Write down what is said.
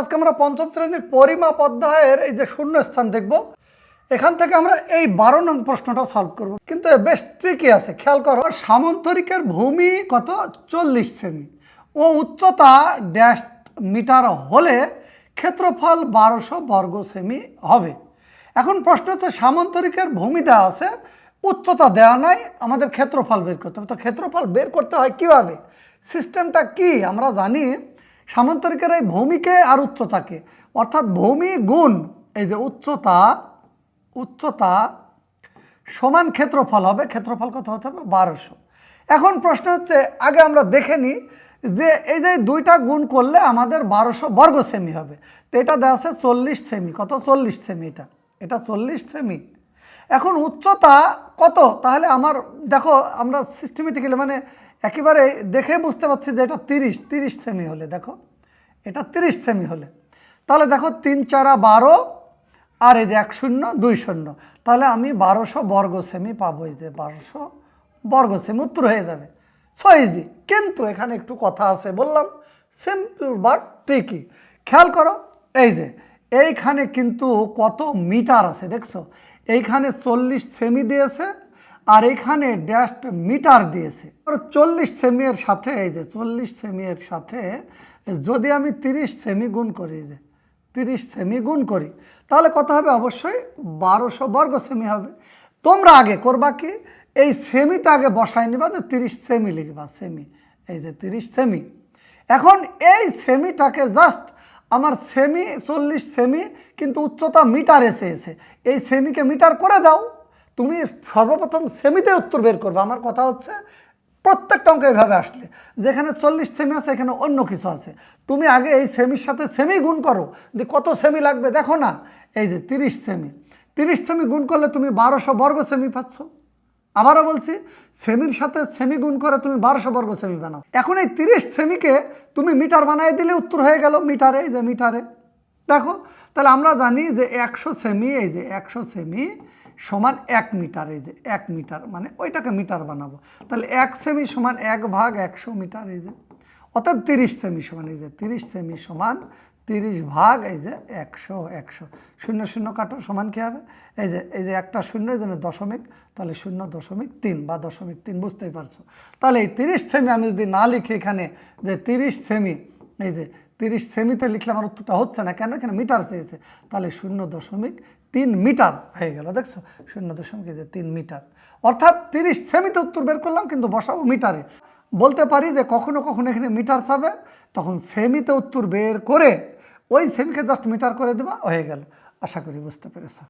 আজকে আমরা পঞ্চম শ্রেণির পরিমাপ অধ্যায়ের এই যে শূন্য স্থান দেখব, এখান থেকে আমরা এই বারো নং প্রশ্নটা সলভ করব। কিন্তু বেশ ট্রিকি আছে, খেয়াল করো, সামন্তরিকের ভূমি কত? চল্লিশ সেমি ও উচ্চতা ড্যাশ মিটার হলে ক্ষেত্রফল বারোশো বর্গ সেমি হবে। এখন প্রশ্ন হচ্ছে, সামন্তরিকের ভূমি দেওয়া আছে, উচ্চতা দেওয়া নাই, আমাদের ক্ষেত্রফল বের করতে হবে। তো ক্ষেত্রফল বের করতে হয় কীভাবে? সিস্টেমটা কি? আমরা জানি সামান্তরিকের এই ভূমিকে আর উচ্চতাকে, অর্থাৎ ভূমি গুণ, এই যে উচ্চতা উচ্চতা সমান ক্ষেত্রফল হবে, ক্ষেত্রফল কত হতে হবে? বারোশো। এখন প্রশ্ন হচ্ছে, আগে আমরা দেখে নিই যে এই যে দুইটা গুণ করলে আমাদের বারোশো বর্গ সেমি হবে। তো এটা দেওয়া আছে চল্লিশ সেমি। কত? চল্লিশ সেমি এটা। এটা চল্লিশ সেমি। এখন উচ্চতা কত? তাহলে আমার, দেখো, আমরা সিস্টেমেটিক্যালি মানে একেবারে দেখে বুঝতে পারছি যে এটা তিরিশ তিরিশ সেমি হলে, দেখো। এটা তিরিশ সেমি হলে। তাহলে দেখো, তিন চারা বারো, আর এই যে এক শূন্য, দুই শূন্য। তাহলে আমি বারোশো বর্গ সেমি পাবো, এই যে বারোশো বর্গ সেমি, উত্তর হয়ে যাবে। সো ইজি কিন্তু এখানে একটু কথা আছে, বললাম সিম্পল বাট ট্রিকি খেয়াল করো, এই যে, এইখানে কিন্তু কত মিটার আছে, দেখছ? এইখানে চল্লিশ সেমি দিয়েছে আর এইখানে ড্যাশড মিটার দিয়েছে। চল্লিশ সেমি এর সাথে এই যে চল্লিশ সেমি এর সাথে যদি আমি তিরিশ সেমি গুণ করি যে তিরিশ সেমি গুণ করি, তাহলে কত হবে? অবশ্যই বারোশো বর্গ সেমি হবে। তোমরা আগে করবা কি? এই সেমিতে আগে বসায় নিবা যে তিরিশ সেমি লিখবা সেমি এই যে তিরিশ সেমি এখন এই সেমিটাকে জাস্ট আমার সেমি চল্লিশ সেমি কিন্তু উচ্চতা মিটার এসে এই সেমিকে মিটার করে দাও। তুমি সর্বপ্রথম সেমিতে উত্তর বের করবে। আমার কথা হচ্ছে প্রত্যেকটা অঙ্ক এভাবে আসলে। যেখানে চল্লিশ সেমি আছে, এখানে অন্য কিছু আছে। তুমি আগে এই সেমির সাথে সেমি গুণ করো। যে কত সেমি লাগবে, দেখো না। এই যে তিরিশ সেমি। তিরিশ সেমি গুণ করলে তুমি বারোশো বর্গ সেমি পাচ্ছ। আবারও বলছি, সেমির সাথে সেমি গুণ করে তুমি বারোশো বর্গ সেমি বানাও। এখন এই তিরিশ সেমিকে তুমি মিটার বানাই দিলে উত্তর হয়ে গেল মিটারে, এই যে মিটারে। দেখো, তাহলে আমরা জানি যে একশো সেমি, এই যে একশো সেমি সমান এক মিটার, এই যে এক মিটার মানে ওইটাকে মিটার বানাবো। তাহলে এক সেমি সমান এক ভাগ একশো মিটার, এই যে, অর্থাৎ তিরিশ সেমি সমান, এই যে, তিরিশ সেমি সমান তিরিশ ভাগ, এই যে, একশো একশো। শূন্য শূন্য কাটো, সমান কী হবে? এই যে এই যে একটা শূন্য জন্য দশমিক, তাহলে শূন্য দশমিক তিন বা দশমিক তিন, বুঝতেই পারছ। তাহলে এই তিরিশ সেমি আমি যদি না লিখি এখানে, যে তিরিশ সেমি এই যে তিরিশ সেমিতে লিখলে আমার উত্তরটা হচ্ছে না। কেন? এখানে মিটার চেয়েছে। তাহলে শূন্য দশমিক তিন মিটার হয়ে গেল, দেখছ? শূন্য দশমিক যে তিন মিটার। অর্থাৎ তিরিশ সেমিতে উত্তর বের করলাম, কিন্তু বসাবো মিটারে। বলতে পারি যে কখনো কখনো এখানে মিটার চাবে তখন সেমিতে উত্তর বের করে ওই সেমিকে জাস্ট মিটার করে দেবা হয়ে গেল। আশা করি বুঝতে পেরেছ।